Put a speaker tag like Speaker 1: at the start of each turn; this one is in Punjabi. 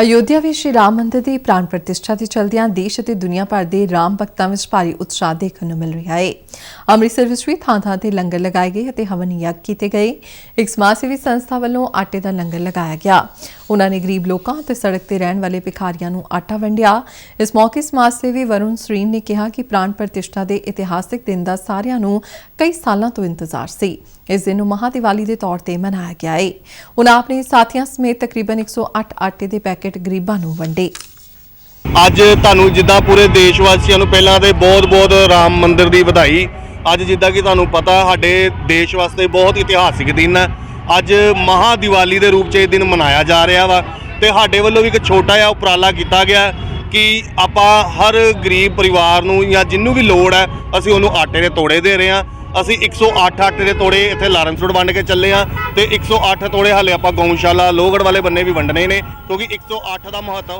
Speaker 1: ਅਯੋਧਿਆ ਵਿੱਚ ਸ਼੍ਰੀ ਰਾਮ ਮੰਦਿਰ ਦੀ ਪ੍ਰਾਣ ਪ੍ਰਤਿਸ਼ਠਾ ਦੇ ਚਲਦਿਆਂ ਦੇਸ਼ ਅਤੇ ਦੁਨੀਆ ਭਰ ਦੇ ਰਾਮ ਭਗਤਾਂ ਵਿੱਚ ਭਾਰੀ ਉਤਸ਼ਾਹ ਦੇਖਣ ਨੂੰ ਮਿਲ ਰਿਹਾ ਹੈ ਅੰਮ੍ਰਿਤਸਰ ਵਿੱਚ ਵੀ ਥਾਂ ਥਾਂ ਤੇ ਲੰਗਰ ਲਗਾਏ ਗਏ ਅਤੇ ਹਵਨ ਯੱਗ ਕੀਤੇ ਗਏ। ਇੱਕ ਸਮਾਜ ਸੇਵੀ ਸੰਸਥਾ ਵੱਲੋਂ ਆਟੇ ਦਾ ਲੰਗਰ ਲਗਾਇਆ ਗਿਆ। ਉਹਨਾਂ ਨੇ ਗਰੀਬ ਲੋਕਾਂ ਅਤੇ ਸੜਕ ਤੇ ਰਹਿਣ ਵਾਲੇ ਭਿਖਾਰੀਆਂ ਨੂੰ ਆਟਾ ਵੰਡਿਆ। ਇਸ ਮੌਕੇ ਸਮਾਜ ਸੇਵੀ ਵਰੁਣ ਸਰੀਨ ਨੇ ਕਿਹਾ ਕਿ ਪ੍ਰਾਣ ਪ੍ਰਤਿਸ਼ਠਾ ਦੇ ਇਤਿਹਾਸਿਕ ਦਿਨ ਦਾ ਸਾਰਿਆਂ ਨੂੰ ਕਈ ਸਾਲਾਂ ਤੋਂ ਇੰਤਜ਼ਾਰ ਸੀ। ਇਸ ਦਿਨ ਨੂੰ ਮਹਾ ਦੀਵਾਲੀ ਦੇ ਤੌਰ ਤੇ ਮਨਾਇਆ ਗਿਆ ਹੈ ਉਹਨਾਂ ਆਪਣੇ ਸਾਥੀਆਂ ਸਮੇਤ ਤਕਰੀਬਨ 108 ਆਟੇ ਦੇ ਪੈਕੇਟ ਗਰੀਬਾਂ ਨੂੰ ਵੰਡੇ।
Speaker 2: ਅੱਜ ਤੁਹਾਨੂੰ ਜਿੱਦਾਂ ਪੂਰੇ ਦੇਸ਼ ਵਾਸੀਆਂ ਨੂੰ ਪਹਿਲਾਂ ਤੇ ਬਹੁਤ-ਬਹੁਤ ਰਾਮ ਮੰਦਿਰ ਦੀ ਵਧਾਈ। ਅੱਜ ਜਿੱਦਾਂ ਕਿ ਤੁਹਾਨੂੰ ਪਤਾ, ਸਾਡੇ ਦੇਸ਼ ਵਾਸਤੇ ਬਹੁਤ ਇਤਿਹਾਸਿਕ ਦਿਨ ਹੈ। ਅੱਜ ਮਹਾ ਦੀਵਾਲੀ ਦੇ ਰੂਪ 'ਚ ਇਹ ਦਿਨ ਮਨਾਇਆ ਜਾ ਰਿਹਾ ਵਾ ਤੇ ਸਾਡੇ ਵੱਲੋਂ ਵੀ ਇੱਕ ਛੋਟਾ ਜਿਹਾ ਉਪਰਾਲਾ ਕੀਤਾ ਗਿਆ ਕਿ ਆਪਾਂ ਹਰ ਗਰੀਬ ਪਰਿਵਾਰ ਨੂੰ ਜਾਂ ਜਿੰਨੂੰ ਵੀ ਲੋੜ ਹੈ, ਅਸੀਂ ਉਹਨੂੰ ਆਟੇ ਦੇ ਤੋੜੇ ਦੇ ਰਹੇ ਹਾਂ। ਅਸੀਂ 108 ਆਟੇ ਦੇ ਤੋੜੇ ਇੱਥੇ ਲਾਰੈਂਸ ਰੋਡ ਵੰਡ ਕੇ ਚੱਲੇ ਆ ਤੇ 108 ਤੋੜੇ ਹਾਲੇ ਆਪਾਂ ਗਊਸ਼ਾਲਾ ਲੋਹਗੜ੍ਹ ਵਾਲੇ ਬੰਨੇ ਵੀ ਵੰਡਣੇ ਨੇ, ਕਿਉਂਕਿ 108 ਦਾ ਮਹੱਤਵ